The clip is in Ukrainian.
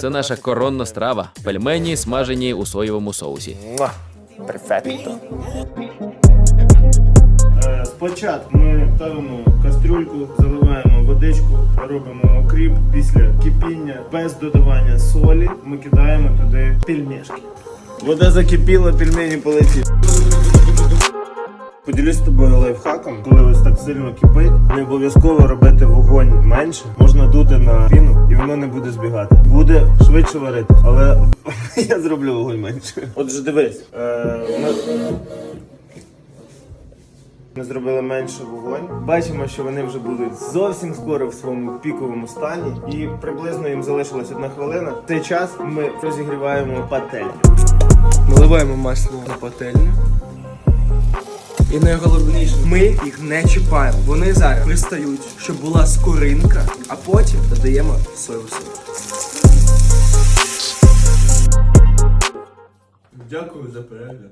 Це наша коронна страва. Пельмені смажені у соєвому соусі. Перфекто. Е, Спочатку ми ставимо кастрюльку, заливаємо водичку, робимо окріп. Після кипіння без додавання солі ми кидаємо туди пельмешки. Вода закипіла, пельмені полетіли. Поділюсь з тобою лайфхаком, коли сильно кипить, не обов'язково робити вогонь менше. Можна дути на піну і воно не буде збігати. Буде швидше варити, але я зроблю вогонь менше. Отже, дивись. Е, ми... Ми зробили менше вогонь. Бачимо, що вони вже будуть зовсім скоро в своєму піковому стані, і приблизно їм залишилась одна хвилина. В цей час ми розігріваємо пательню. Наливаємо масло на пательню. І найголовніше, ми їх не чіпаємо. Вони зараз пристають, щоб була скоринка, а потім додаємо соєвий. Дякую за перегляд.